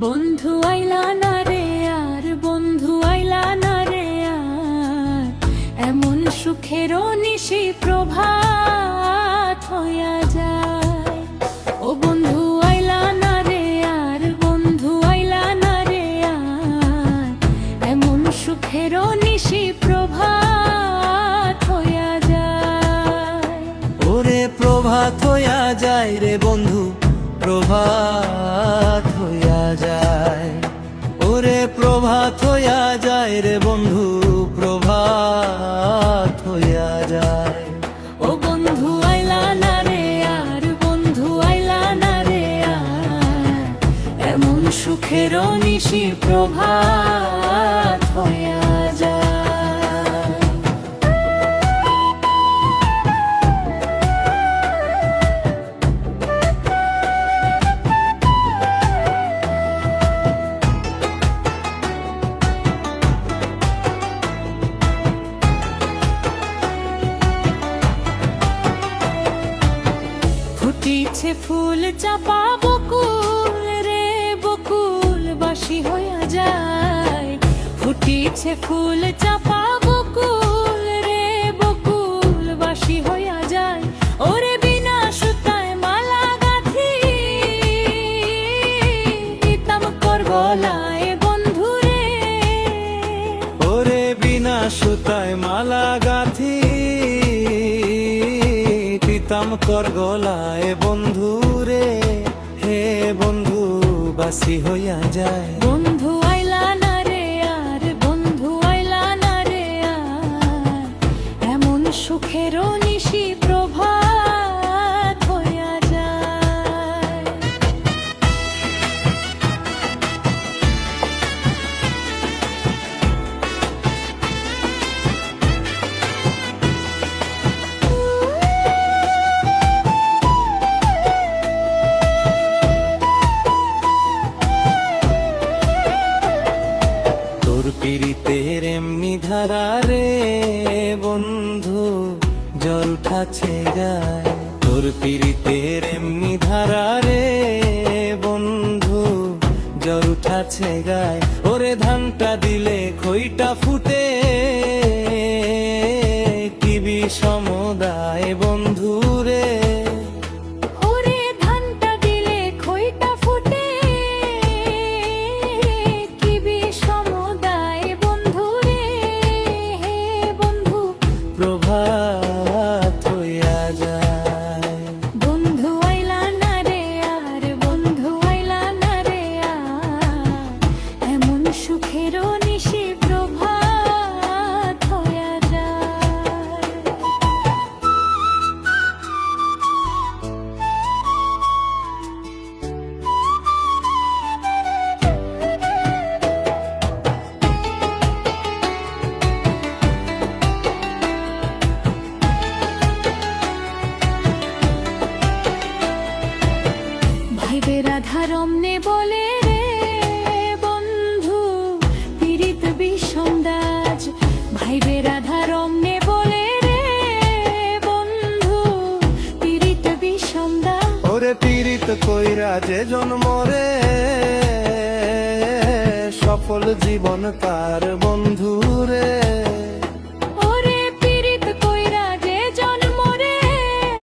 বন্ধু আইলা না রে আর, বন্ধু আইলা না রে আর। এমন সুখেরও নিশি প্রভাত হইয়া যায়। ও বন্ধু আইলা না রে আর, বন্ধু আইলা না রে আর। এমন যায়। ওরে প্রভাত হইয়া যায় রে বন্ধু, প্রভাত। যায়। ও বন্ধু, আইলা না রে আর, বন্ধু, আইলা না রে আর। এমন সুখেরও নিশি প্রভাত। ফুটিছে ফুল চাপা বকুল রে, বকুল বাসি হইয়া যায়। ফুটিছে ফুল চাপা বকুল রে, বকুল বাসি হইয়া যায়। ওরে বিনা সুতায় মালা গাথি, ইতাম কর গলায় বন্ধু রে। ওরে বিনা সুতায় মালা গাথি তিতাম তোর গলায় বন্ধু রে, হে বন্ধু, বাসি হইয়া যায়। বন্ধু আইলা না রে আর, বন্ধু আইলা না রে আর। এমন সুখেরও ধারা রে বন্ধু, জল ঠাছে যায়। তোর পিরিতের এমনি ধারা রে বন্ধু, জল ঠাছে গায় ওরে ধানটা দিলে খইটা ফুটে, কি সমুদায় বন্ধু। ভাইবে রাধা রমনে বলে রে বন্ধু, পীড়িত বিষমদাজ ভাইবে রাধা রমনে বলে রে বন্ধু, পীড়িত বিষমদাজ ওরে পীড়িত কইরা যে জন্ম রে, সফল জীবন তার বন্ধু রে।